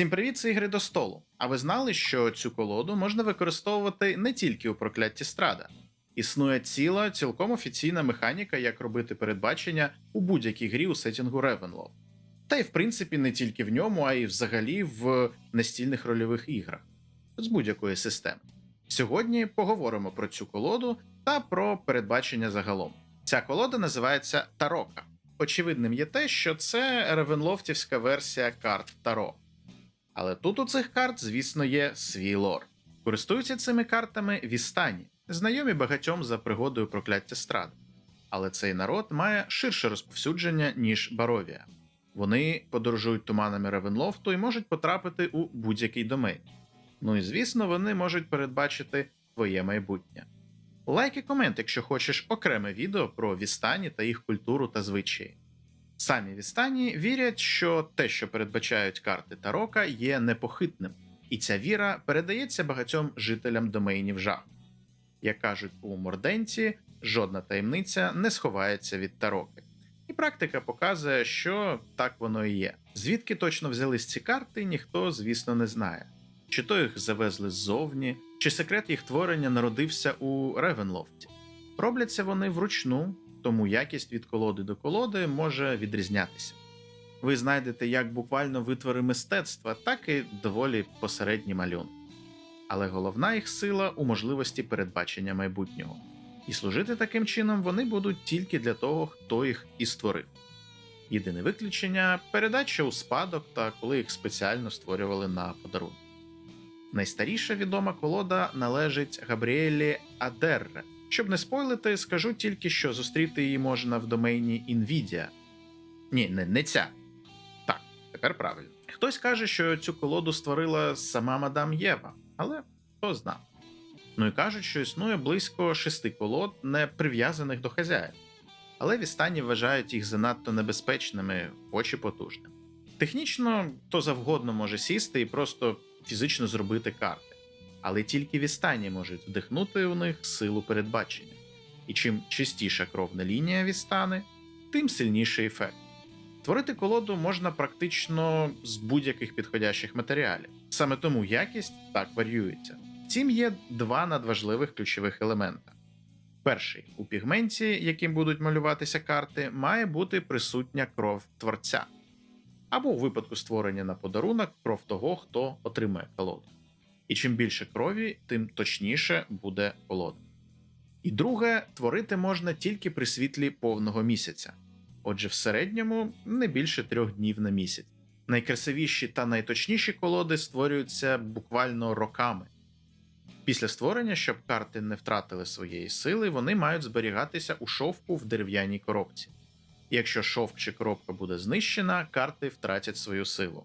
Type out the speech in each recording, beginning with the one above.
Всім привіт, це ігри до столу. А ви знали, що цю колоду можна використовувати не тільки у прокляття страда. Існує ціла, цілком офіційна механіка, як робити передбачення у будь-якій грі у сетінгу Ravenloft. Та й в принципі не тільки в ньому, а й взагалі в настільних рольових іграх з будь-якої системи. Сьогодні поговоримо про цю колоду та про передбачення загалом. Ця колода називається Тарока. Очевидним є те, що це ревенлофтівська версія карт Таро. Але тут у цих карт, звісно, є свій лор. Користуються цими картами Вістані, знайомі багатьом за пригодою прокляття стради. Але цей народ має ширше розповсюдження, ніж Баровія. Вони подорожують туманами Ревенлофту і можуть потрапити у будь-який домейн. Ну і звісно, вони можуть передбачити твоє майбутнє. Лайк і комент, якщо хочеш окреме відео про Вістані та їх культуру та звичаї. Самі Вістані вірять, що те, що передбачають карти Тарока, є непохитним, і ця віра передається багатьом жителям домейнів жах. Як кажуть у Морденці, жодна таємниця не сховається від Тароки. І практика показує, що так воно і є. Звідки точно взялись ці карти, ніхто, звісно, не знає. Чи то їх завезли ззовні, чи секрет їх творення народився у Ревенлофті. Робляться вони вручну, тому якість від колоди до колоди може відрізнятися. Ви знайдете як буквально витвори мистецтва, так і доволі посередні малюнки. Але головна їх сила у можливості передбачення майбутнього. І служити таким чином вони будуть тільки для того, хто їх і створив. Єдине виключення передача у спадок та коли їх спеціально створювали на подарунок. Найстаріша відома колода належить Габріелі Адерре. Щоб не спойлити, скажу тільки, що зустріти її можна в домейні Nvidia. Ні, не, не ця. Так, тепер правильно. Хтось каже, що цю колоду створила сама мадам Єва, але хто зна. Ну і кажуть, що існує близько шести колод, не прив'язаних до хазяїв. Але вістані вважають їх занадто небезпечними, очі потужними. Технічно то завгодно може сісти і просто фізично зробити карти але тільки вістані можуть вдихнути у них силу передбачення. І чим чистіша кровна лінія вістани, тим сильніший ефект. Творити колоду можна практично з будь-яких підходящих матеріалів, саме тому якість так варіюється. Втім, є два надважливих ключових елемента. Перший у пігменті, яким будуть малюватися карти, має бути присутня кров творця, або у випадку створення на подарунок кров того, хто отримає колоду. І чим більше крові, тим точніше буде колода. І друге, творити можна тільки при світлі повного місяця. Отже, в середньому не більше трьох днів на місяць. Найкрасивіші та найточніші колоди створюються буквально роками. Після створення, щоб карти не втратили своєї сили, вони мають зберігатися у шовку в дерев'яній коробці. Якщо шовк чи коробка буде знищена, карти втратять свою силу.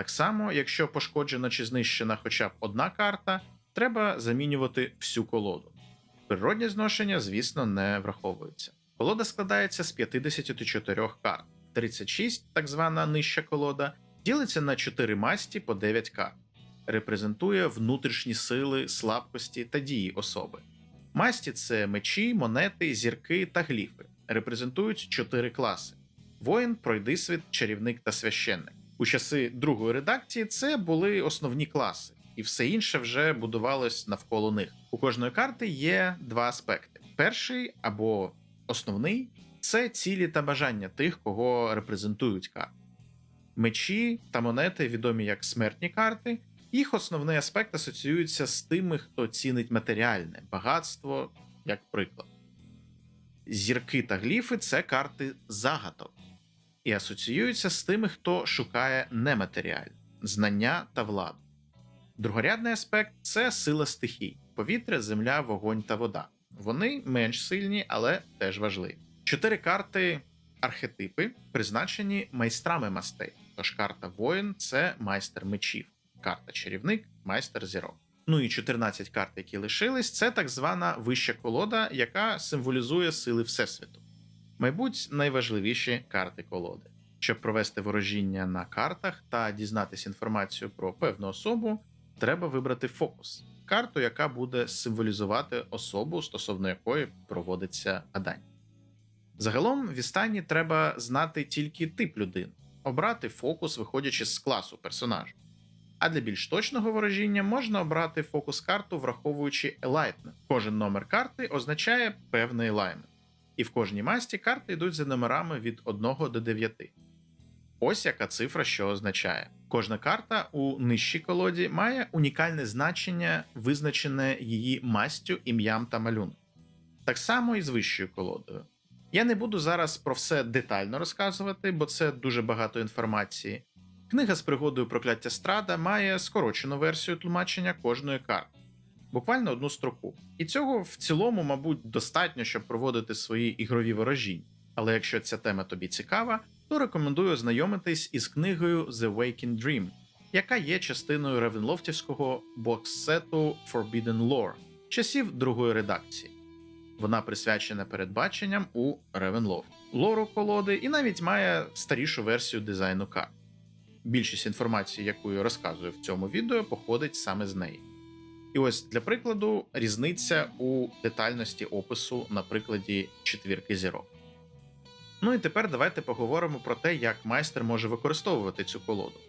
Так само, якщо пошкоджена чи знищена хоча б одна карта, треба замінювати всю колоду. Природнє зношення, звісно, не враховується. Колода складається з 54 карт, 36, так звана нижча колода, ділиться на 4 масті по 9 карт, репрезентує внутрішні сили, слабкості та дії особи. Масті це мечі, монети, зірки та гліфи, репрезентують 4 класи: воїн, пройдисвіт, чарівник та священник. У часи другої редакції це були основні класи, і все інше вже будувалось навколо них. У кожної карти є два аспекти: перший або основний це цілі та бажання тих, кого репрезентують карти. Мечі та монети, відомі як смертні карти, їх основний аспект асоціюється з тими, хто цінить матеріальне багатство, як приклад. Зірки та гліфи це карти загадок і асоціюються з тими, хто шукає нематеріальне знання та владу. Другорядний аспект це сила стихій: повітря, земля, вогонь та вода. Вони менш сильні, але теж важливі. Чотири карти архетипи призначені майстрами мастей. Тож карта воїн це майстер мечів, карта чарівник, майстер зірок. Ну і 14 карт, які лишились, це так звана вища колода, яка символізує сили Всесвіту мабуть, найважливіші карти колоди. Щоб провести ворожіння на картах та дізнатися інформацію про певну особу, треба вибрати фокус карту, яка буде символізувати особу, стосовно якої проводиться гадання. Загалом в Істані треба знати тільки тип людини, обрати фокус, виходячи з класу персонажа. А для більш точного ворожіння можна обрати фокус-карту, враховуючи елайтмент. Кожен номер карти означає певний елаймент. І в кожній масті карти йдуть за номерами від 1 до 9. Ось яка цифра що означає. Кожна карта у нижчій колоді має унікальне значення, визначене її мастю, ім'ям та малюнком. Так само і з вищою колодою. Я не буду зараз про все детально розказувати, бо це дуже багато інформації. Книга з пригодою прокляття страда має скорочену версію тлумачення кожної карти, буквально одну строку. І цього в цілому, мабуть, достатньо, щоб проводити свої ігрові ворожіння. Але якщо ця тема тобі цікава, то рекомендую ознайомитись із книгою The Waking Dream, яка є частиною ревенлофтівського бокс-сету Forbidden Lore часів другої редакції. Вона присвячена передбаченням у Ревенлофт, лору колоди і навіть має старішу версію дизайну карт. Більшість інформації, яку я розказую в цьому відео, походить саме з неї. І ось для прикладу різниця у детальності опису на прикладі четвірки зірок. Ну і тепер давайте поговоримо про те, як майстер може використовувати цю колоду.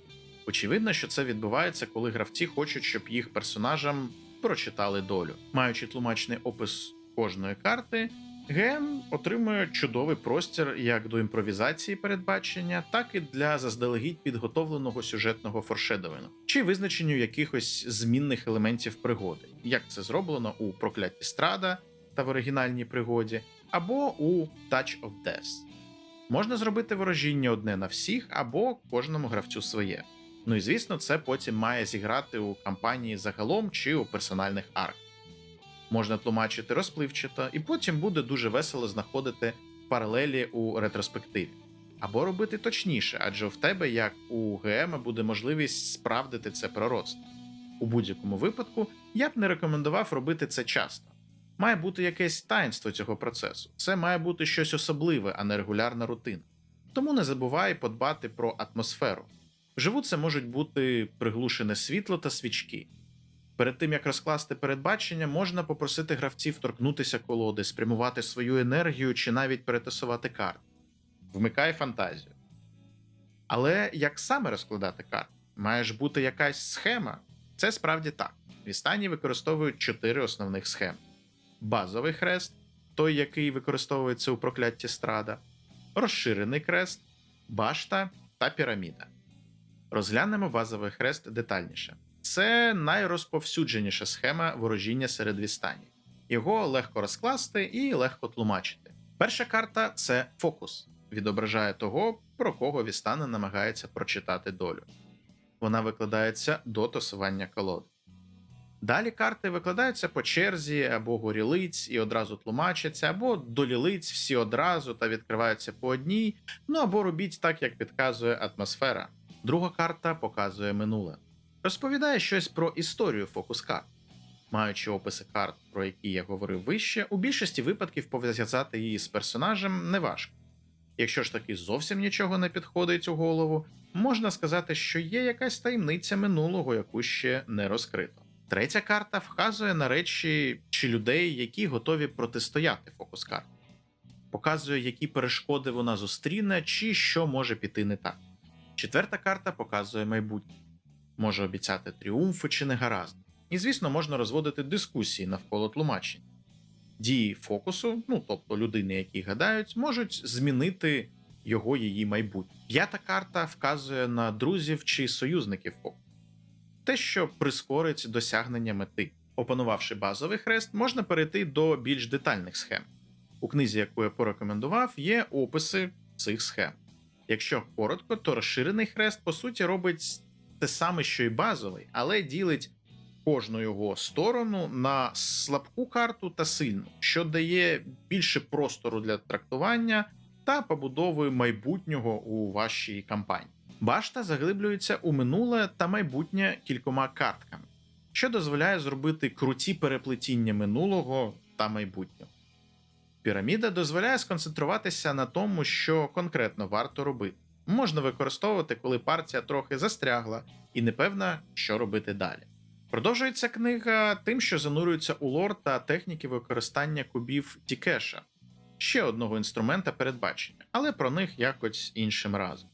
Очевидно, що це відбувається, коли гравці хочуть, щоб їх персонажам прочитали долю. Маючи тлумачний опис кожної карти, ГМ отримує чудовий простір як до імпровізації передбачення, так і для заздалегідь підготовленого сюжетного форшедовингу чи визначенню якихось змінних елементів пригоди, як це зроблено у прокляті страда та в оригінальній пригоді, або у Touch of Death. Можна зробити ворожіння одне на всіх, або кожному гравцю своє. Ну і звісно, це потім має зіграти у кампанії загалом чи у персональних арках. Можна тлумачити розпливчато, і потім буде дуже весело знаходити паралелі у ретроспективі. Або робити точніше, адже в тебе, як у ГМ, буде можливість справдити це пророцтво. У будь-якому випадку я б не рекомендував робити це часто. Має бути якесь таїнство цього процесу. Це має бути щось особливе, а не регулярна рутина. Тому не забувай подбати про атмосферу. Вживу це можуть бути приглушене світло та свічки. Перед тим як розкласти передбачення, можна попросити гравців торкнутися колоди, спрямувати свою енергію чи навіть перетасувати карти. Вмикай фантазію. Але як саме розкладати карти? Має ж бути якась схема? Це справді так. В Істані використовують чотири основних схеми: базовий хрест, той, який використовується у прокляття страда, розширений крест, башта та піраміда. Розглянемо базовий хрест детальніше. Це найрозповсюдженіша схема ворожіння серед вістані. Його легко розкласти і легко тлумачити. Перша карта це фокус, відображає того, про кого вістана намагається прочитати долю. Вона викладається до тасування колоди. Далі карти викладаються по черзі або горі лиць і одразу тлумачаться, або долі лиць всі одразу та відкриваються по одній, ну або робіть так, як підказує атмосфера. Друга карта показує минуле. Розповідає щось про історію фокус карт. Маючи описи карт, про які я говорив вище, у більшості випадків пов'язати її з персонажем неважко. Якщо ж таки зовсім нічого не підходить у голову, можна сказати, що є якась таємниця минулого, яку ще не розкрито. Третя карта вказує на речі чи людей, які готові протистояти фокус карт. Показує, які перешкоди вона зустріне, чи що може піти не так. Четверта карта показує майбутнє, може обіцяти тріумфи чи негаразди. І, звісно, можна розводити дискусії навколо тлумачень. Дії фокусу, ну тобто людини, які гадають, можуть змінити його її майбутнє. П'ята карта вказує на друзів чи союзників фокусу. Те, що прискорить досягнення мети. Опанувавши базовий хрест, можна перейти до більш детальних схем. У книзі, яку я порекомендував, є описи цих схем. Якщо коротко, то розширений хрест по суті робить те саме, що й базовий, але ділить кожну його сторону на слабку карту та сильну, що дає більше простору для трактування та побудови майбутнього у вашій кампанії. Башта заглиблюється у минуле та майбутнє кількома картками, що дозволяє зробити круті переплетіння минулого та майбутнього. Піраміда дозволяє сконцентруватися на тому, що конкретно варто робити. Можна використовувати, коли партія трохи застрягла і непевна, що робити далі. Продовжується книга тим, що занурюється у лор та техніки використання кубів Тікеша, ще одного інструмента передбачення, але про них якось іншим разом.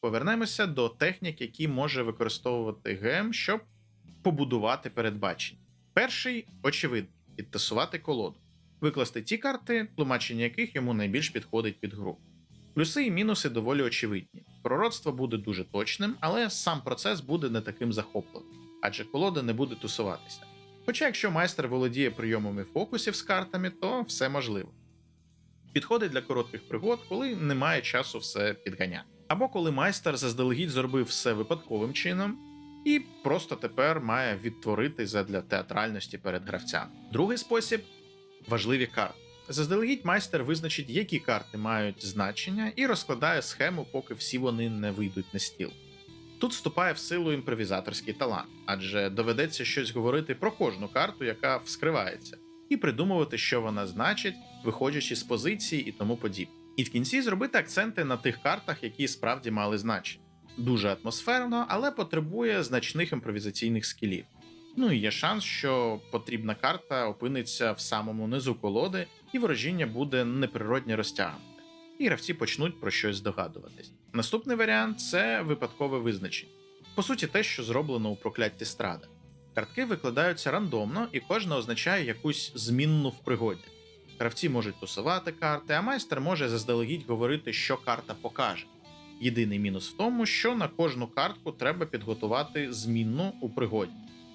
повернемося до технік, які може використовувати ГМ, щоб побудувати передбачення. Перший очевидний підтасувати колоду, викласти ті карти, тлумачення яких йому найбільш підходить під гру. Плюси і мінуси доволі очевидні. Пророцтво буде дуже точним, але сам процес буде не таким захопливим, адже колода не буде тусуватися. Хоча, якщо майстер володіє прийомами фокусів з картами, то все можливо. Підходить для коротких пригод, коли немає часу все підганяти. Або коли майстер заздалегідь зробив все випадковим чином, і просто тепер має відтворити задля театральності перед гравцями. Другий спосіб важливі карти. Заздалегідь майстер визначить, які карти мають значення, і розкладає схему, поки всі вони не вийдуть на стіл. Тут вступає в силу імпровізаторський талант, адже доведеться щось говорити про кожну карту, яка вскривається, і придумувати, що вона значить, виходячи з позиції і тому подібне. І в кінці зробити акценти на тих картах, які справді мали значення. Дуже атмосферно, але потребує значних імпровізаційних скілів. Ну і є шанс, що потрібна карта опиниться в самому низу колоди, і ворожіння буде неприродньо розтягнуте, і гравці почнуть про щось здогадуватись. Наступний варіант це випадкове визначення. По суті, те, що зроблено у прокляття страда. Картки викладаються рандомно, і кожна означає якусь змінну в пригоді. Гравці можуть тусувати карти, а майстер може заздалегідь говорити, що карта покаже. Єдиний мінус в тому, що на кожну картку треба підготувати змінну у пригоді,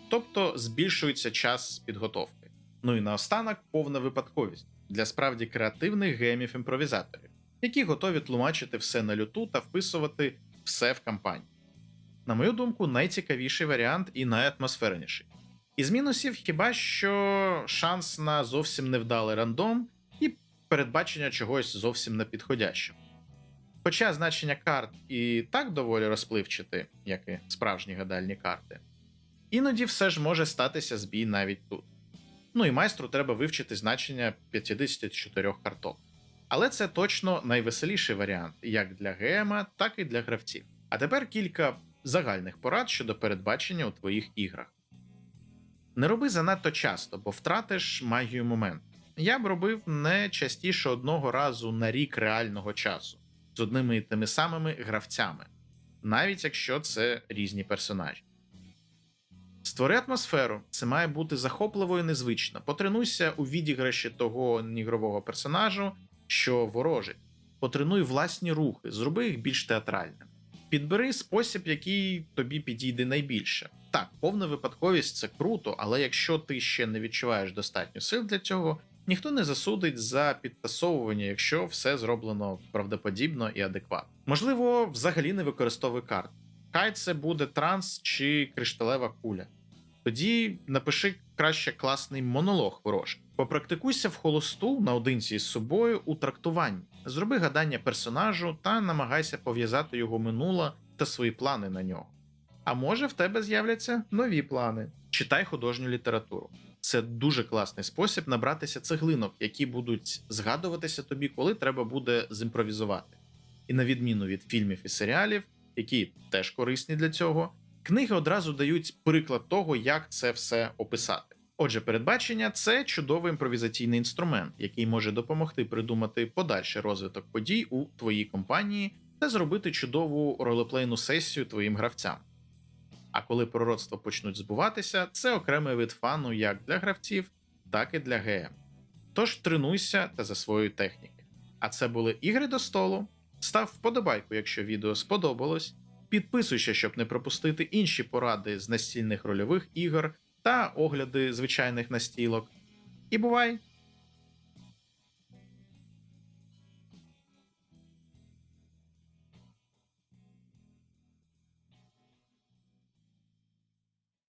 тобто збільшується час підготовки. Ну і наостанок повна випадковість для справді креативних геймів імпровізаторів, які готові тлумачити все на люту та вписувати все в кампанію. На мою думку, найцікавіший варіант і найатмосферніший. Із мінусів хіба що шанс на зовсім невдалий рандом і передбачення чогось зовсім непідходящого. Хоча значення карт і так доволі розпливчати, як і справжні гадальні карти, іноді все ж може статися збій навіть тут. Ну і майстру треба вивчити значення 54 карток. Але це точно найвеселіший варіант як для ГМа, так і для гравців. А тепер кілька загальних порад щодо передбачення у твоїх іграх. Не роби занадто часто, бо втратиш магію моменту. Я б робив не частіше одного разу на рік реального часу з одними і тими самими гравцями, навіть якщо це різні персонажі. Створи атмосферу, це має бути захопливо і незвично. Потренуйся у відіграші того ігрового персонажу, що ворожить. Потренуй власні рухи, зроби їх більш театральними. Підбери спосіб, який тобі підійде найбільше. Так, повна випадковість це круто, але якщо ти ще не відчуваєш достатньо сил для цього, ніхто не засудить за підтасовування, якщо все зроблено правдоподібно і адекватно. Можливо, взагалі не використовуй карт. Хай це буде транс чи кришталева куля. Тоді напиши краще класний монолог ворожий. Попрактикуйся в холосту наодинці з собою у трактуванні. Зроби гадання персонажу та намагайся пов'язати його минуле та свої плани на нього. А може в тебе з'являться нові плани. Читай художню літературу. Це дуже класний спосіб набратися цеглинок, які будуть згадуватися тобі, коли треба буде зімпровізувати. І на відміну від фільмів і серіалів, які теж корисні для цього, книги одразу дають приклад того, як це все описати. Отже, передбачення це чудовий імпровізаційний інструмент, який може допомогти придумати подальший розвиток подій у твоїй компанії та зробити чудову ролеплейну сесію твоїм гравцям. А коли пророцтва почнуть збуватися, це окремий вид фану як для гравців, так і для ГМ. Тож тренуйся та засвоюй техніки. А це були ігри до столу. Став вподобайку, якщо відео сподобалось. Підписуйся, щоб не пропустити інші поради з настільних рольових ігор та огляди звичайних настілок. І бувай!